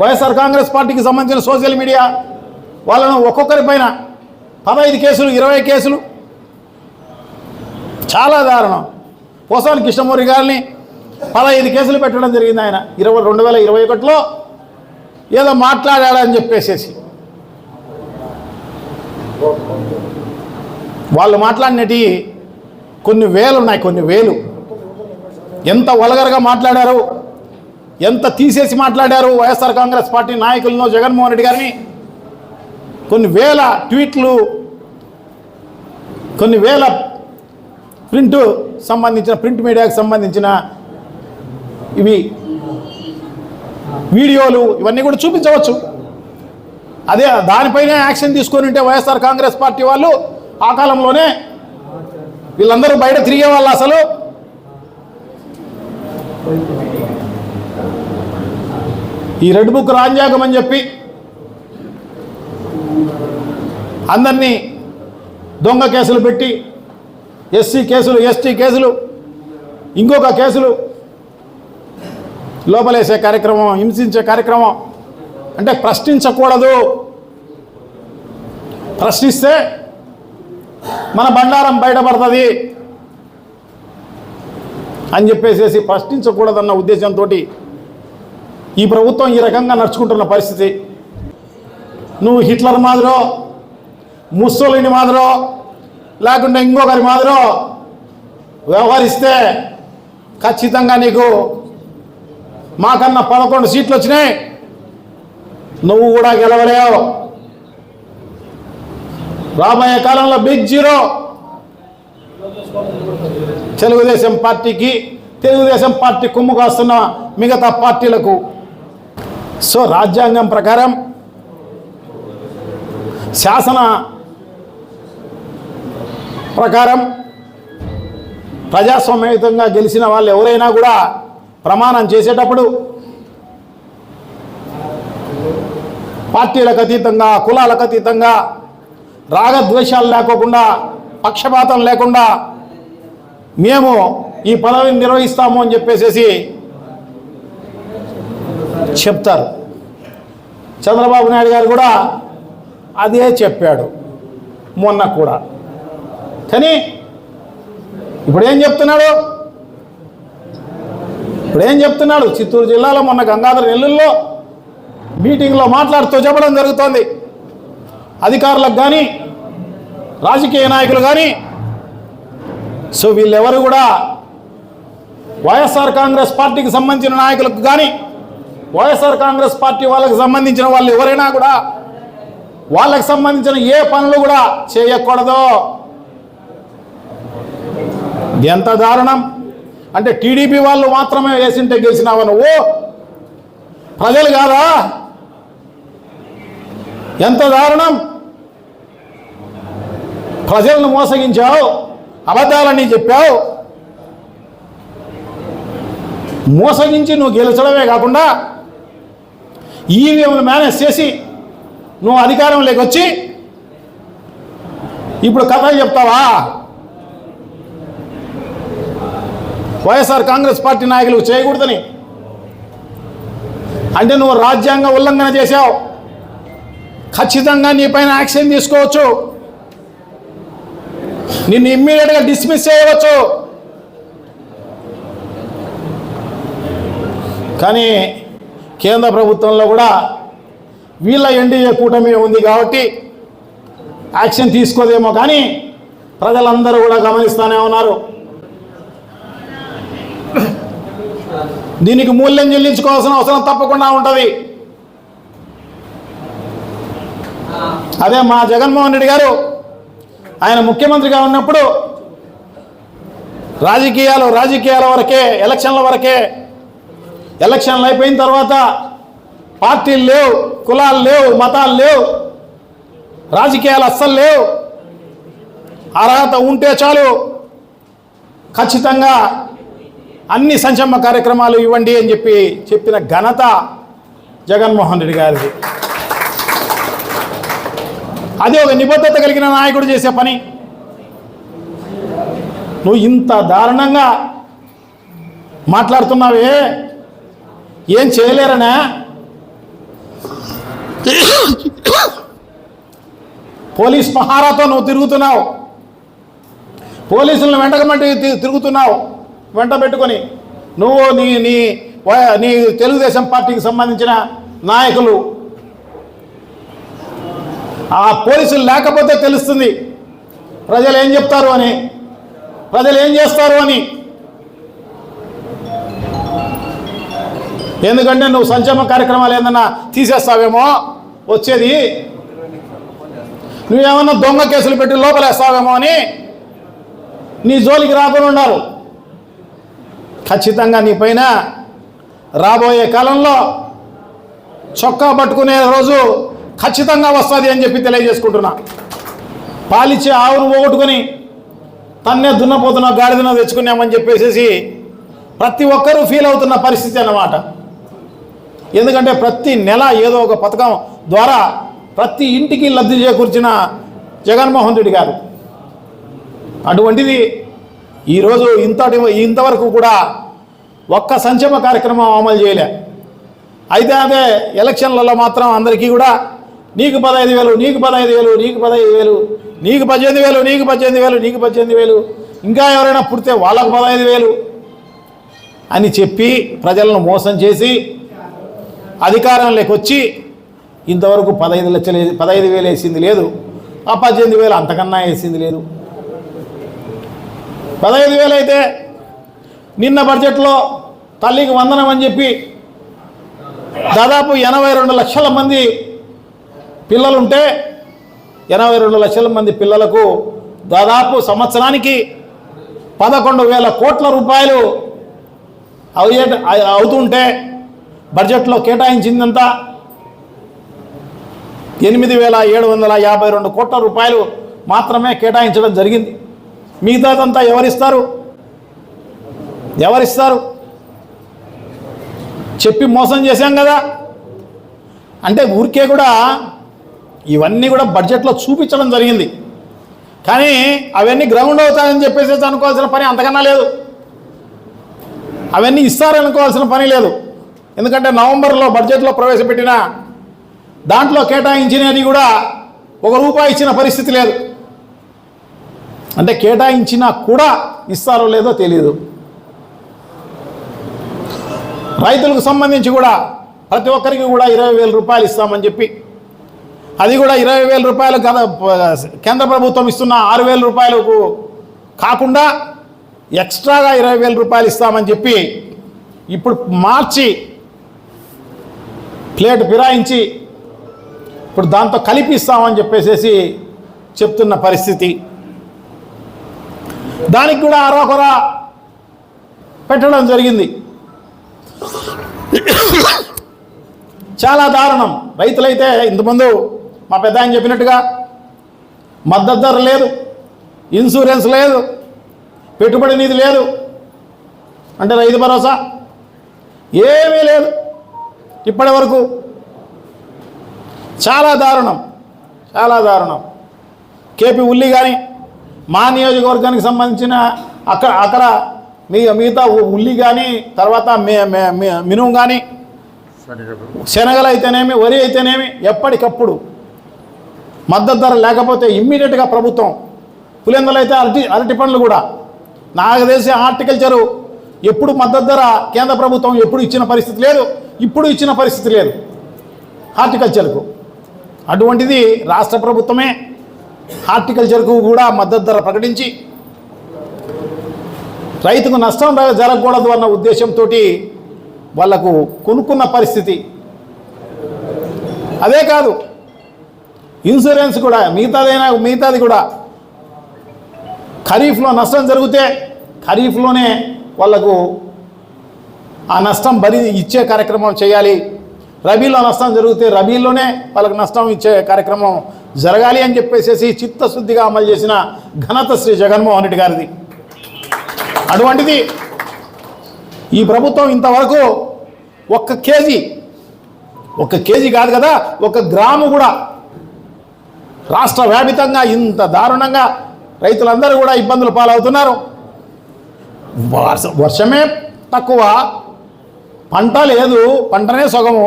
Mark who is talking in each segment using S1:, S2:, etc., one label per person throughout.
S1: వైఎస్ఆర్ కాంగ్రెస్ పార్టీకి సంబంధించిన social media వాళ్ళను ఒక్కొక్కరి పైన పదహైదు కేసులు ఇరవై కేసులు. చాలా దారుణం. పోసాని కృష్ణమూరి గారిని పదహైదు కేసులు పెట్టడం జరిగింది ఆయన. ఇరవై రెండు వేల ఇరవై ఒకటిలో ఏదో మాట్లాడాడని చెప్పేసేసి. వాళ్ళు మాట్లాడినటి కొన్ని వేలు ఉన్నాయి కొన్ని వేలు. ఎంత వలగరగా మాట్లాడారు ఎంత తీసేసి మాట్లాడారు వైఎస్ఆర్ కాంగ్రెస్ పార్టీ నాయకులను జగన్మోహన్ రెడ్డి గారిని? కొన్ని వేల ట్వీట్లు కొన్ని వేల ప్రింట్ సంబంధించిన ప్రింట్ మీడియాకు సంబంధించిన ఇవి వీడియోలు ఇవన్నీ కూడా చూపించవచ్చు. అదే దానిపైనే యాక్షన్ తీసుకొని ఉంటే వైఎస్ఆర్ కాంగ్రెస్ పార్టీ వాళ్ళు ఆ కాలంలోనే వీళ్ళందరూ బయట తిరిగే వాళ్ళు అసలు. ఈ రెడ్ బుక్ రాజ్యాంగం అని చెప్పి అందరినీ దొంగ కేసులు పెట్టి ఎస్సీ కేసులు ఎస్టీ కేసులు ఇంకొక కేసులు లోపలేసే కార్యక్రమం హింసించే కార్యక్రమం అంటే ప్రశ్నించకూడదు. ప్రశ్నిస్తే మన బండారం బయటపడుతుంది అని చెప్పేసేసి ప్రశ్నించకూడదన్న ఉద్దేశంతో ఈ ప్రభుత్వం ఈ రకంగా నడుచుకుంటున్న పరిస్థితి. నువ్వు హిట్లర్ మాదిరో ముస్సోలిని మాదిరో లేకుంటే ఇంకొకరి మాదిరో వ్యవహరిస్తే ఖచ్చితంగా నీకు మాకన్నా పదకొండు సీట్లు వచ్చినాయి. నువ్వు కూడా గెలవలేవు. రాబోయే కాలంలో బిగ్ జీరో. తెలుగుదేశం పార్టీకి తెలుగుదేశం పార్టీ కుమ్ము కాస్తున్న మిగతా పార్టీలకు సో రాజ్యాంగం ప్రకారం శాసన ప్రకారం ప్రజాస్వామ్యయుతంగా గెలిచిన వాళ్ళు ఎవరైనా కూడా ప్రమాణం చేసేటప్పుడు పార్టీలకు అతీతంగా కులాలకు అతీతంగా రాగద్వేషాలు లేకోకుండా పక్షపాతం లేకుండా మేము ఈ పదవిని నిర్వహిస్తాము అని చెప్పేసేసి చెప్తారు. చంద్రబాబు నాయుడు గారు కూడా అదే చెప్పాడు. మొన్న కూడా. కానీ ఇప్పుడు ఏం చెప్తున్నాడు? ఇప్పుడు ఏం చెప్తున్నాడు? చిత్తూరు జిల్లాలో మొన్న గంగాధర నెల్లూరులో మీటింగ్లో మాట్లాడుతూ చెప్పడం జరుగుతోంది. అధికారులకు కానీ రాజకీయ నాయకులు కానీ సో వీళ్ళెవరు కూడా వైఎస్ఆర్ కాంగ్రెస్ పార్టీకి సంబంధించిన నాయకులకు కానీ వైఎస్ఆర్ కాంగ్రెస్ పార్టీ వాళ్ళకి సంబంధించిన వాళ్ళు ఎవరైనా కూడా వాళ్ళకి సంబంధించిన ఏ పనులు కూడా చేయకూడదు. ఎంత దారుణం. అంటే టీడీపీ వాళ్ళు మాత్రమే వేసింటే గెలిచినావా నువ్వు ప్రజలు కాదా? ఎంత దారుణం. ప్రజలను మోసగించావు అబద్ధాలని చెప్పావు. మోసగించి నువ్వు గెలిచడమే కాకుండా ఈవీఎంలు మేనేజ్ చేసి నువ్వు అధికారంలోకి వచ్చి ఇప్పుడు కథ చెప్తావా? వైఎస్ఆర్ కాంగ్రెస్ పార్టీ నాయకులు చేయకూడదని. అంటే నువ్వు రాజ్యాంగ ఉల్లంఘన చేశావు. ఖచ్చితంగా నీ పైన యాక్షన్ తీసుకోవచ్చు. నిన్ను ఇమ్మీడియట్గా డిస్మిస్ చేయవచ్చు. కానీ కేంద్ర ప్రభుత్వంలో కూడా వీళ్ళ ఎన్డీఏ కూటమి ఉంది కాబట్టి యాక్షన్ తీసుకోదేమో కానీ ప్రజలందరూ కూడా గమనిస్తూనే ఉన్నారు. దీనికి మూల్యం చెల్లించుకోవాల్సిన అవసరం తప్పకుండా ఉంటుంది. అదే మా జగన్మోహన్ రెడ్డి గారు ఆయన ముఖ్యమంత్రిగా ఉన్నప్పుడు రాజకీయాలు రాజకీయాల వరకే ఎలక్షన్ల వరకే ఎలక్షన్లు అయిపోయిన తర్వాత పార్టీలు లేవు కులాలు లేవు మతాలు లేవు రాజకీయాలు అస్సలు లేవు. అర్హత ఉంటే చాలు. ఖచ్చితంగా అన్ని సంక్షేమ కార్యక్రమాలు ఇవ్వండి అని చెప్పి చెప్పిన ఘనత జగన్మోహన్ రెడ్డి గారిది. అదే ఒక నిబద్ధత కలిగిన నాయకుడు చేసే పని. నువ్వు ఇంత దారుణంగా మాట్లాడుతున్నావే? ఏం చేయలేరనా? పోలీస్ పహారాతో నువ్వు తిరుగుతున్నావు. పోలీసులను వెంటకమంటే తి- తిరుగుతున్నావు. వెంట పెట్టుకొని నువ్వు నీ నీ నీ తెలుగుదేశం పార్టీకి సంబంధించిన నాయకులు. ఆ పోలీసులు లేకపోతే తెలుస్తుంది. ప్రజలు ఏం చెప్తారు అని. ప్రజలు ఏం చేస్తారు అని. ఎందుకంటే నువ్వు సంక్షేమ కార్యక్రమాలు ఏదన్నా తీసేస్తావేమో వచ్చేది. నువ్వేమన్నా దొంగ కేసులు పెట్టి లోపలేస్తావేమో అని నీ జోలికి రాకుండా ఉన్నారు ఖచ్చితంగా నీ పైన రాబోయే కాలంలో చొక్కా పట్టుకునే రోజు ఖచ్చితంగా వస్తుంది అని చెప్పి తెలియజేసుకుంటున్నా. పాలిచ్చే ఆవును పోగొట్టుకుని తన్నే దున్నపోతున్న గాడిదన తెచ్చుకున్నామని చెప్పేసి ప్రతి ఒక్కరూ ఫీల్ అవుతున్న పరిస్థితి అన్నమాట. ఎందుకంటే ప్రతి నెల ఏదో ఒక పథకం ద్వారా ప్రతి ఇంటికి లబ్ధి చేకూర్చిన జగన్మోహన్ రెడ్డి గారు. అటువంటిది ఈరోజు ఇంతటి ఇంతవరకు కూడా ఒక్క సంక్షేమ కార్యక్రమం అమలు చేయలే. అయితే అదే ఎలక్షన్లలో మాత్రం అందరికీ కూడా నీకు పదహైదు వేలు నీకు పదహైదు వేలు నీకు పదహైదు వేలు నీకు పద్దెనిమిది వేలు నీకు పద్దెనిమిది వేలు నీకు పద్దెనిమిది వేలు ఇంకా ఎవరైనా పుడితే వాళ్ళకు పదహైదు వేలు అని చెప్పి ప్రజలను మోసం చేసి అధికారంలోకి వచ్చి ఇంతవరకు పదహైదు లక్షలు పదహైదు వేలు వేసింది లేదు. ఆ పద్దెనిమిది వేలు అంతకన్నా వేసింది లేదు. పదహైదు వేలు అయితే నిన్న బడ్జెట్లో తల్లికి వందనం అని చెప్పి దాదాపు ఎనభై రెండు లక్షల మంది పిల్లలుంటే ఎనభై రెండు లక్షల మంది పిల్లలకు దాదాపు సంవత్సరానికి పదకొండు వేల కోట్ల రూపాయలు అవుతుంటే బడ్జెట్లో కేటాయించిందంతా ఎనిమిది వేల ఏడు వందల యాభై రెండు కోట్ల రూపాయలు మాత్రమే కేటాయించడం జరిగింది. మిగతాదంతా ఎవరిస్తారు? ఎవరిస్తారు? చెప్పి మోసం చేశాం కదా. అంటే ఊరికే కూడా ఇవన్నీ కూడా బడ్జెట్లో చూపించడం జరిగింది. కానీ అవన్నీ గ్రౌండ్ అవుతాయని చెప్పేసి అనుకోవాల్సిన పని అంతకన్నా లేదు. అవన్నీ ఇస్తారనుకోవాల్సిన పని లేదు. ఎందుకంటే నవంబర్లో బడ్జెట్లో ప్రవేశపెట్టిన దాంట్లో కేటాయించినది కూడా ఒక రూపాయి ఇచ్చిన పరిస్థితి లేదు. అంటే కేటాయించినా కూడా ఇస్తారో లేదో తెలియదు రైతులకు సంబంధించి కూడా ప్రతి ఒక్కరికి కూడా ఇరవై వేల రూపాయలు ఇస్తామని చెప్పి అది కూడా ఇరవై వేల రూపాయలు కదా కేంద్ర ప్రభుత్వం ఇస్తున్న ఆరు వేల రూపాయలకు కాకుండా ఎక్స్ట్రాగా ఇరవై వేల రూపాయలు ఇస్తామని చెప్పి ఇప్పుడు మార్చి ప్లేట్ ఫిరాయించి ఇప్పుడు దాంతో కలిపి ఇస్తామని చెప్పేసేసి చెప్తున్న పరిస్థితి. దానికి కూడా అరొకర పెట్టడం జరిగింది. చాలా దారుణం. రైతులైతే ఇంతకుముందు మా పెద్ద ఆయన చెప్పినట్టుగా మద్దతు ధర లేదు ఇన్సూరెన్స్ లేదు పెట్టుబడి నిధి లేదు. అంటే రైతు భరోసా ఏమీ లేదు. ఇప్పటి వరకు చాలా దారుణం చాలా దారుణం. కేపీ ఉల్లి కానీ మా నియోజకవర్గానికి సంబంధించిన అక్కడ అక్కడ మీ మిగతా ఉల్లి కానీ తర్వాత మి- మినుము కానీ శనగలు అయితేనేమి వరి అయితేనేమి ఎప్పటికప్పుడు మద్దతు ధర లేకపోతే ఇమ్మీడియట్గా ప్రభుత్వం పులిందలు అయితే అరటి అరటి పండ్లు కూడా. నాకు తెలిసి హార్టికల్చరు ఎప్పుడు మద్దతు ధర కేంద్ర ప్రభుత్వం ఎప్పుడు ఇచ్చిన పరిస్థితి లేదు. ఇప్పుడు ఇచ్చిన పరిస్థితి లేదు. హార్టికల్చర్కు. అటువంటిది రాష్ట్ర ప్రభుత్వమే హార్టికల్చర్కు కూడా మద్దతు ధర ప్రకటించి రైతుకు నష్టం జరగకూడదు అన్న ఉద్దేశంతో వాళ్ళకు కొనుక్కున్న పరిస్థితి. అదే కాదు ఇన్సూరెన్స్ కూడా మిగతాదైనా మిగతాది కూడా ఖరీఫ్లో నష్టం జరిగితే ఖరీఫ్లోనే వాళ్ళకు ఆ నష్టం భరి ఇచ్చే కార్యక్రమం చేయాలి. రబీలో నష్టం జరిగితే రబీలోనే వాళ్ళకి నష్టం ఇచ్చే కార్యక్రమం జరగాలి అని చెప్పేసి చిత్తశుద్ధిగా అమలు చేసిన ఘనత శ్రీ జగన్మోహన్ రెడ్డి గారిది. అటువంటిది ఈ ప్రభుత్వం ఇంతవరకు ఒక్క కేజీ ఒక్క కేజీ కాదు కదా ఒక గ్రాము కూడా రాష్ట్ర వ్యాపితంగా ఇంత దారుణంగా రైతులందరూ కూడా ఇబ్బందులు పాలవుతున్నారు. వర్ష వర్షమే తక్కువ. పంట లేదు పంటనే సగము.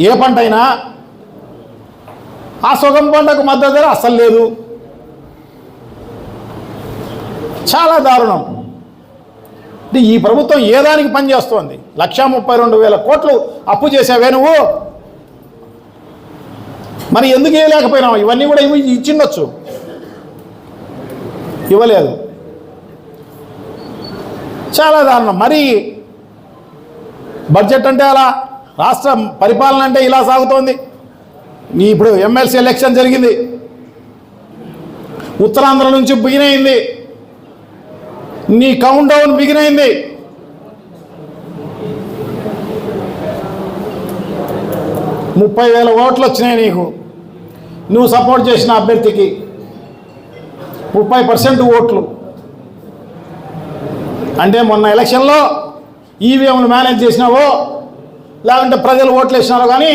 S1: ఏ పంట అయినా ఆ సుగం పంటకు మద్దతు ధర అస్సలు లేదు. చాలా దారుణం. అంటే ఈ ప్రభుత్వం ఏ దానికి పనిచేస్తోంది లక్షా ముప్పై రెండు వేల కోట్లు అప్పు చేసావే నువ్వు? మరి ఎందుకు వేయలేకపోయినావు? ఇవన్నీ కూడా ఇచ్చిండొచ్చు. ఇవ్వలేదు. చాలా దారుణం. మరి బడ్జెట్ అంటే అలా రాష్ట్ర పరిపాలన అంటే ఇలా సాగుతోంది. నీ ఇప్పుడు ఎమ్మెల్సీ ఎలక్షన్ జరిగింది. ఉత్తరాంధ్ర నుంచి బిగినైంది నీ కౌంట్ డౌన్ బిగినైంది ముప్పై వేల ఓట్లు వచ్చినాయి నీకు. నువ్వు సపోర్ట్ చేసిన అభ్యర్థికి ముప్పై పర్సెంట్ ఓట్లు. అంటే మొన్న ఎలక్షన్లో ఈవీఎంలు మేనేజ్ చేసినావో లేకుంటే ప్రజలు ఓట్లు వేసినారో కానీ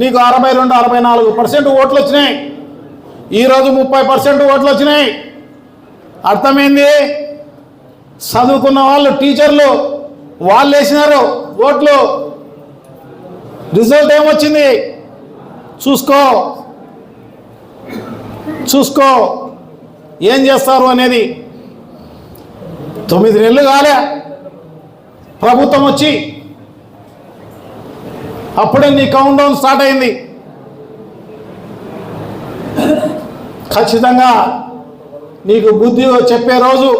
S1: నీకు అరవై రెండు అరవై నాలుగు పర్సెంట్ ఓట్లు వచ్చినాయి. ఈరోజు ముప్పై పర్సెంట్ ఓట్లు వచ్చినాయి. అర్థమైంది? చదువుకున్న వాళ్ళు టీచర్లు వాళ్ళు వేసినారు ఓట్లు. రిజల్ట్ ఏమొచ్చింది? చూసుకో. చూసుకో. ఏం చేస్తారు అనేది తొమ్మిది నెలలు కాలే. ప్రభుత్వం వచ్చి అప్పుడే నీ కౌంట్ డౌన్ స్టార్ట్ అయింది. ఖచ్చితంగా నీకు బుద్ధి చెప్పే రోజు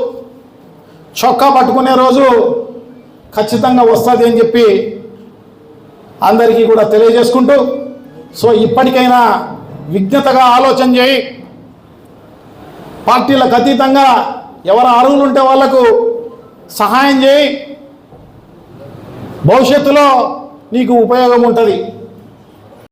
S1: చొక్కా పట్టుకునే రోజు ఖచ్చితంగా వస్తుంది అని చెప్పి అందరికీ కూడా తెలియజేసుకుంటూ సో ఇప్పటికైనా విజ్ఞతగా ఆలోచన చేయి. పార్టీలకు అతీతంగా ఎవరు అర్హులు ఉంటే వాళ్ళకు సహాయం చేయి. భవిష్యత్తులో నీకు ఉపయోగం ఉంటుంది.